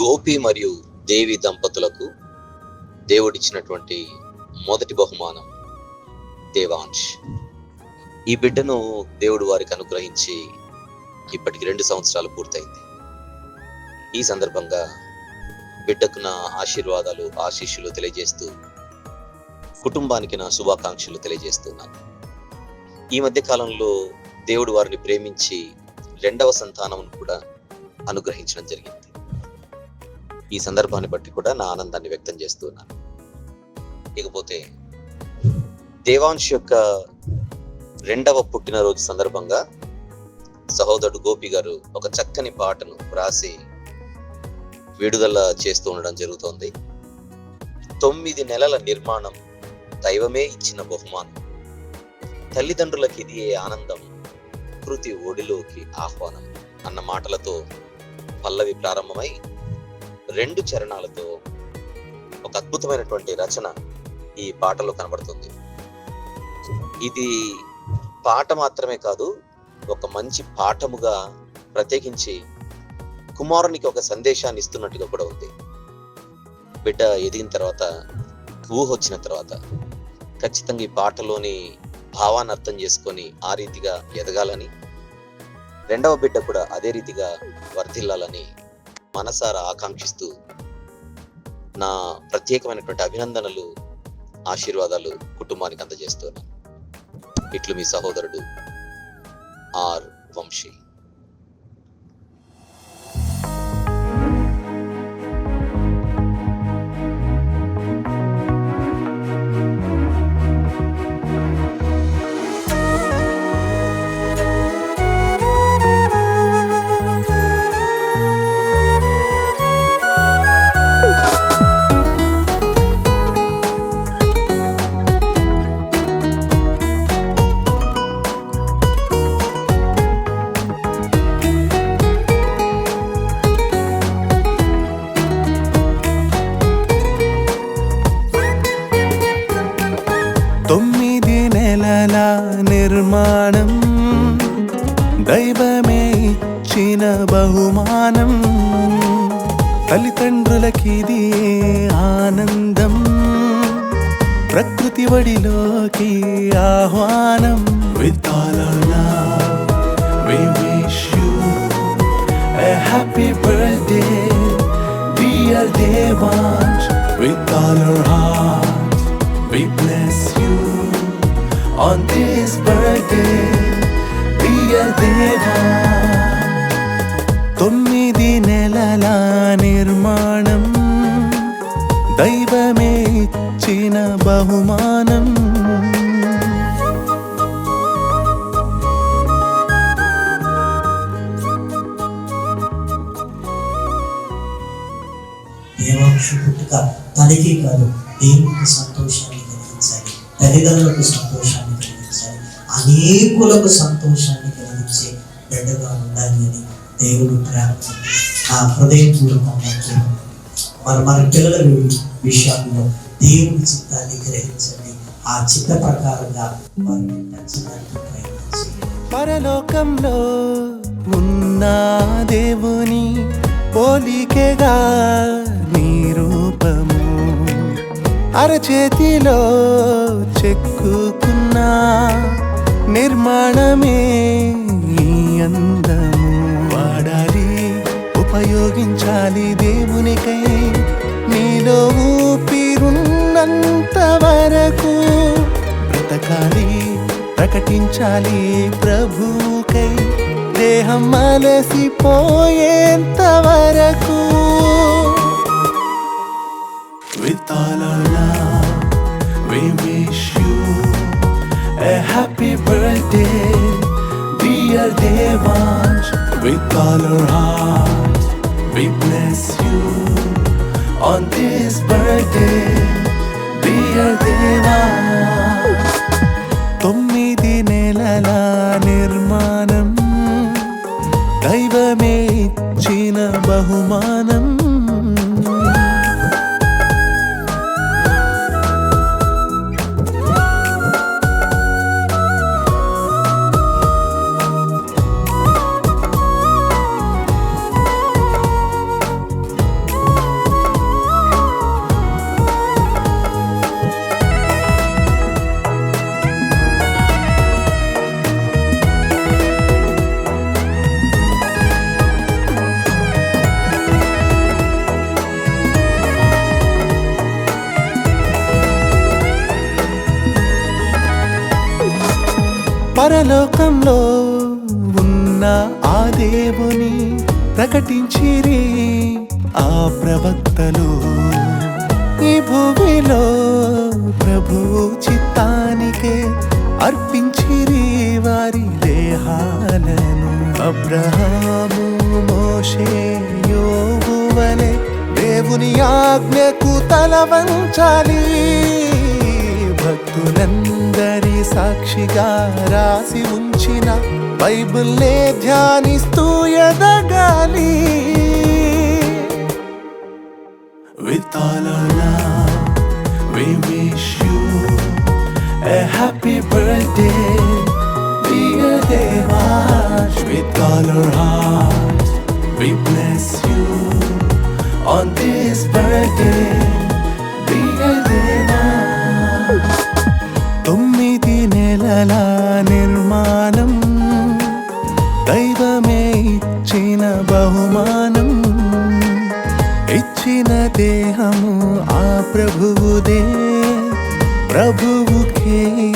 గోపి మరియు దేవి దంపతులకు దేవుడిచ్చినటువంటి మొదటి బహుమానం దేవాంష్ ఈ బిడ్డను దేవుడు వారికి అనుగ్రహించి ఇప్పటికి రెండు సంవత్సరాలు పూర్తయింది. ఈ సందర్భంగా బిడ్డకు నా ఆశీర్వాదాలు ఆశీస్సులు తెలియజేస్తూ కుటుంబానికి నా శుభాకాంక్షలు తెలియజేస్తున్నాను. ఈ మధ్య కాలంలో దేవుడు వారిని ప్రేమించి రెండవ సంతానం కూడా అనుగ్రహించడం జరిగింది. ఈ సందర్భాన్ని బట్టి కూడా నా ఆనందాన్ని వ్యక్తం చేస్తున్నాను ఇకపోతే దేవాంశ్ యొక్క రెండవ పుట్టినరోజు సందర్భంగా సహోదరుడు గోపి గారు ఒక చక్కని పాటను రాసి విడుదల చేస్తూ ఉండడం జరుగుతోంది. తొమ్మిది నెలల నిర్మాణం దైవమే ఇచ్చిన బహుమానం. తల్లిదండ్రులకి ఇది ఏ ఆనందం? కృతి ఒడిలోకి ఆహ్వానం అన్న మాటలతో పల్లవి ప్రారంభమై రెండు చరణాలతో ఒక అద్భుతమైనటువంటి రచన ఈ పాటలో కనబడుతుంది. ఇది పాట మాత్రమే కాదు ఒక మంచి పాఠముగా ప్రత్యేకించి కుమారునికి ఒక సందేశాన్ని ఇస్తున్నట్టుగా కూడా ఉంది. బిడ్డ ఎదిగిన తర్వాత ఊహ వచ్చిన తర్వాత ఖచ్చితంగా ఈ పాటలోని భావాన్ని అర్థం చేసుకొని ఆ రీతిగా ఎదగాలని రెండవ బిడ్డ కూడా అదే రీతిగా వర్ధిల్లాలని మనసారా ఆకాంక్షిస్తూ నా ప్రత్యేకమైనటువంటి అభినందనలు ఆశీర్వాదాలు కుటుంబానికి అందజేస్తున్నాను ఇట్లు మీ సహోదరుడు ఆర్ వంశీ. నిర్మాణం దైవమే ఇచ్చిన బహుమానం తల్లిదండ్రులకిది ఆనందం ప్రకృతి వడిలోకి ఆహ్వానం With all our love, we wish you a happy birthday, dear Devansh. With all our heart, we bless you on this birthday, dear deva. తొమ్మిది నెలల నిర్మాణం దైవమే ఇచ్చిన బహుమానం. దేవాంశు పుట్టుక తల్లికి కాదు దేవునికి సంతోషాన్ని కలిగించాలి? తల్లిదండ్రులకు సంతోషాన్ని అనేకులకు సంతోషాన్ని కలిగించే బిడ్డగా ఉండాలి అని దేవుడు ప్రార్థన ఆ హృదయపూర్వకంగా మరి మన పిల్లల వి- విషయాల్లో దేవుని చిత్తాన్ని గ్రహించండి. ఆ చిత్త ప్రకారంగా వారిని నచ్చడానికి ప్రయత్నించండి. పరలోకంలో ఉన్న దేవుని పోలికగా నీ రూపము అరచేతిలో చెక్కుకున్నా నిర్మాణమే నీ అందము. వాడాలి ఉపయోగించాలి దేవునికై. నీలో ఊపిరున్నంత వరకు బ్రతకాలి ప్రకటించాలి ప్రభుకై దేహం అలసిపోయేంత వరకు With all our love, we wish you birthday, dear Devansh. With all our heart, we bless you on this birthday, dear Devansh. పరలోకంలో ఉన్న ఆ దేవుని ప్రకటించిరి ఆ ప్రవక్తలు. ఈ భూమిలో ప్రభు చిత్తానికే అర్పించిరి వారి దేహాలను. అబ్రహాము మోషే దేవుని ఆజ్ఞకు తల వంచాలి భక్తులందరి సాక్షిగా రాసి ఉంచిన బైబిల్నే ధ్యానిస్తూ ఎదగాలి With all our love, we wish you a happy birthday, dear Devash. With all our heart, we bless you on this birthday, బహుమానం. ఇచ్చిన దేహము ఆ ప్రభువుదే. ప్రభువుకే